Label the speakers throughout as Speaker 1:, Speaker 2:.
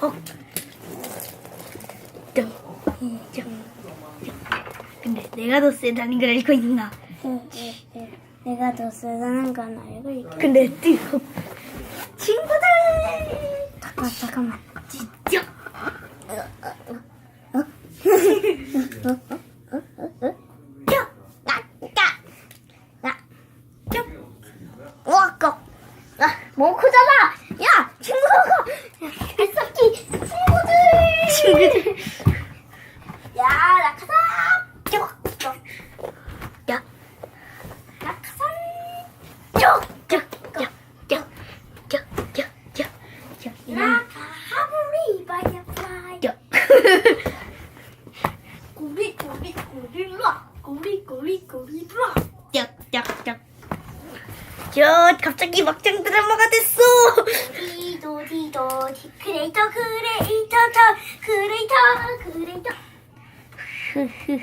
Speaker 1: 점. 근데 내가 더 세다는 걸 알고 있나?
Speaker 2: 내가 더 세다는 건 알고 있겠
Speaker 1: 근데 뜨거. 친구들.
Speaker 2: 잠깐, 잠깐만.
Speaker 1: 진짜.
Speaker 2: 거. 아, 뭐 크잖아. 야, 친구가. 했었지. 친구들. 야, 낙하산.
Speaker 1: 야,
Speaker 2: 낙하산.
Speaker 1: 쭉.
Speaker 2: 꼬리, 꼬리, 꼬리 라. 꼬리, 꼬리, 꼬리라.
Speaker 1: 짝짝짝. 저 갑자기 막장 드라마가 됐어.
Speaker 2: 디도 크레이터 크레이터 터 크레이터 크레이터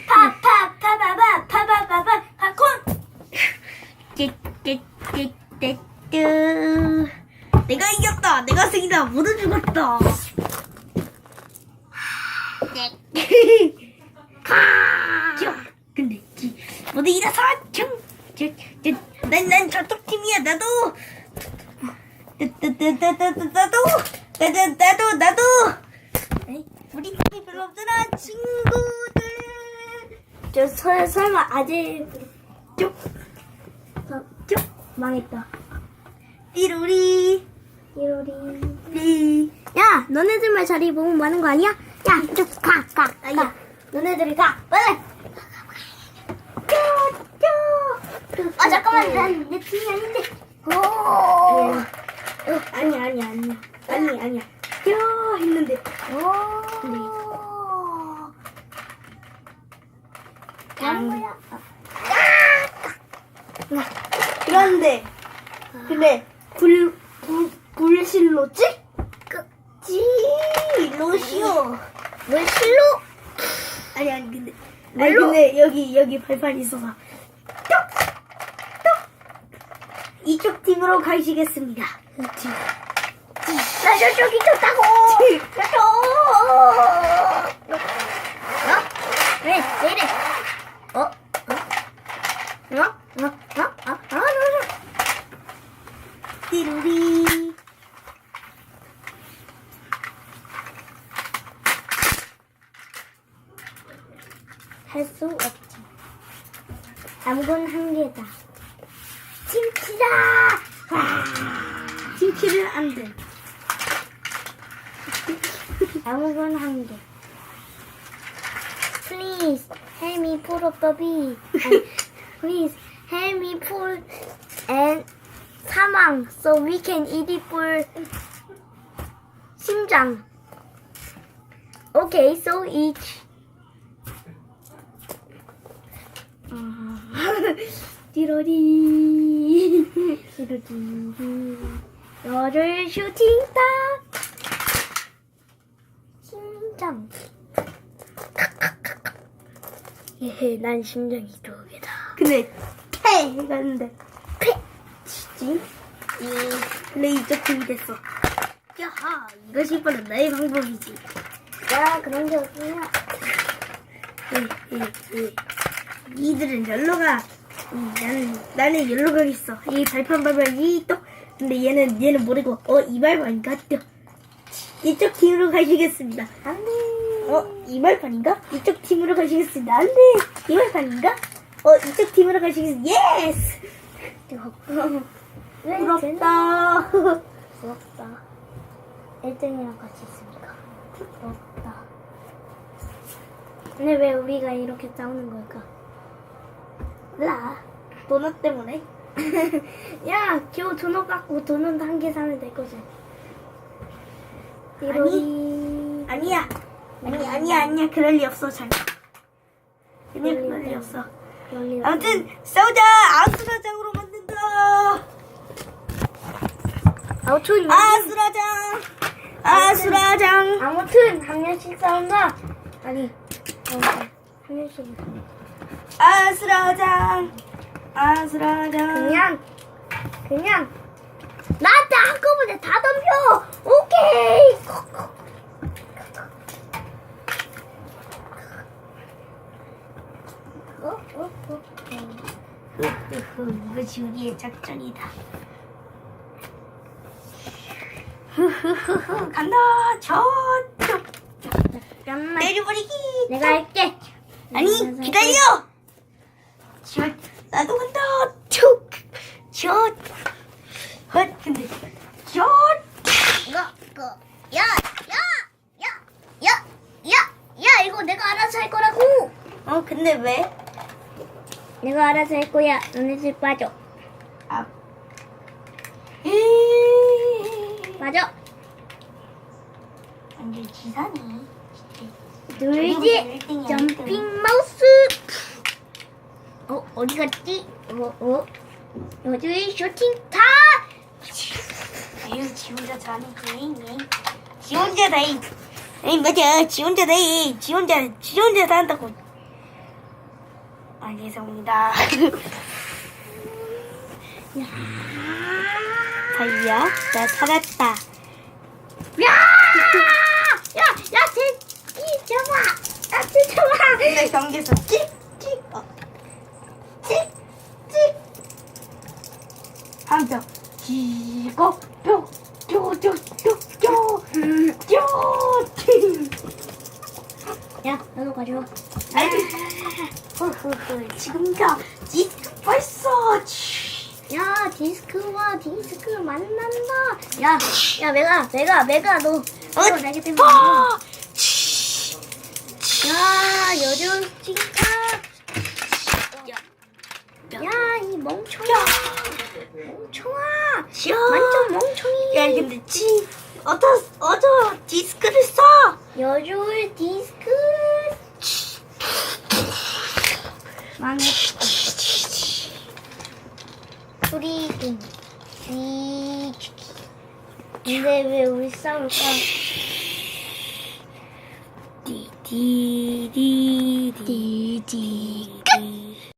Speaker 2: 파파파바바 파바바바 파콘
Speaker 1: 띠띠띠띠띠. 내가 이겼다. 내가 승이다. 모두 죽었다. 자, 근데 지- 모두 일어서. 난, 난 저쪽 팀이야. 나도. 나도, 나도, 나도, 나도, 우리 팀이 별로 없잖아, 친구들.
Speaker 2: 저 설, 설마 아직
Speaker 1: 쭉,
Speaker 2: 어,
Speaker 1: 쭉.
Speaker 2: 망했다.
Speaker 1: 띠로리,
Speaker 2: 이로리.
Speaker 1: 리.
Speaker 2: 야 너네들만 자리 보면 많은 거 아니야? 야쭉가가
Speaker 1: 아니야.
Speaker 2: 너네들이 가. 빨리. 아 잠깐만. 난내 팀이 아닌데. 오
Speaker 1: 어, 아니야, 아니야, 아니야. 아니, 아니야. 야, 했는데.
Speaker 2: 오. 다른 거야.
Speaker 1: 그런데, 근데, 굴, 굴, 굴실로지?
Speaker 2: 지
Speaker 1: 로시오.
Speaker 2: 왜 실로?
Speaker 1: 아니, 아니, 근데. 아니? 근데 여기, 여기 발판이 있어서. 이쪽 팀으로 가시겠습니다.
Speaker 2: 나 저쪽 이쪽다고. 어? 왜? 왜 이래? 어? 어? 어? 어? 어? 어? 어? 어?
Speaker 1: 띠루리.
Speaker 2: 할 수 없지. 아무건 한계다. 와.
Speaker 1: 팀킬은 안 돼.
Speaker 2: 아무건 한계. Please help me pull up the bee. 아니, Please help me pull and 사망 so we can eat it for 심장. Okay, so each.
Speaker 1: 띠로리.
Speaker 2: 띠로디. 너를 슈팅다. 심장. 예, 난 심장이 두 개다.
Speaker 1: 근데, 패! 해갔는데.
Speaker 2: 패!
Speaker 1: 치지? 근데 이쪽 팀이 됐어. 야하, 이것이 바로 나의 방법이지.
Speaker 2: 야, 그런 게 어디냐?
Speaker 1: 예, 예, 예. 니들은 열로 가. 음, 나는, 나는 열로 가겠어. 이 발판 밟아, 이 또. 근데 얘는, 얘는 모르고, 어, 이 발판인가? 또. 이쪽 팀으로 가시겠습니다.
Speaker 2: 안 돼.
Speaker 1: 어, 이 발판인가? 이쪽 팀으로 가시겠습니다. 안 돼! 이 발판인가? 어, 이쪽 팀으로 가시겠습니다. 예스!
Speaker 2: 왜
Speaker 1: 부럽다.
Speaker 2: 부럽다. 1등이랑 같이 있으니까. 부럽다. 근데 왜 우리가 이렇게 싸우는 걸까?
Speaker 1: 몰라. 도넛 때문에.
Speaker 2: 야, 겨우 도넛 갖고 도넛 한 개 사면 될 거지.
Speaker 1: 아니. 아니야. 아니, 아니야, 아니야. 그럴 리 없어, 잘. 그냥 그럴 리 없어. 아무튼, 싸우자! 아수라장으로 만든다!
Speaker 2: 아무튼
Speaker 1: 아수라장! 아수라장!
Speaker 2: 아무튼 한 명씩 싸운다. 아니, 한 명씩.
Speaker 1: 아스라장 아스라장.
Speaker 2: 그냥 그냥 나한테 한꺼번에 다 덤벼. 오케이.
Speaker 1: 어, 어, 어, 이거 지우기의 작전이다. 간다 저쪽 내려버리기.
Speaker 2: 내가 할게.
Speaker 1: 아니 기다려. 저 나도 간다. 쭉. 저. 헛 근데 저.
Speaker 2: 이거, 이거. 야, 야, 야, 야, 야, 야, 이거 내가 알아서 할 거라고.
Speaker 1: 어 근데 왜?
Speaker 2: 내가 알아서 할 거야. 너네 집 빠져.
Speaker 1: 아. 에이.
Speaker 2: 빠져.
Speaker 1: 완전 기사네.
Speaker 2: 놀지. 점핑 마우스. 어, 어디 갔지? 어, 어. 여기 쇼팅 타.
Speaker 1: 지 혼자 잘하네. 지 혼자 다이. 에이 맞아 지 혼자 다이. 지 혼자 지 혼자 다 한다고. 알겠습니다. 다이야 나 살았다.
Speaker 2: 야! 야, 야, 쟤, 이, 잡아. 잡아.
Speaker 1: 근데 경계에서 찍 찍 어. 찍 찍 함정 지고 뾰 뾰 뾰 뾰 뾰뾰
Speaker 2: 야, 너도 가져와.
Speaker 1: 흐흐흐 지금도 디스크 벌써
Speaker 2: 야, 디스크와 디스크 만난다. 야, 야, 메가, 메가, 메가, 너, 너 내게 때문에.
Speaker 1: 어?
Speaker 2: 야, 여전 찡카. 야, 이 멍청아. 멍청아. 완전 멍청이.
Speaker 1: 야 근데 지 어저 어저 디스크를 써
Speaker 2: 여줄 디스크. 망했다. 소리긴. 쥐. 근데 왜 우리 싸울까?
Speaker 1: 滴滴滴滴。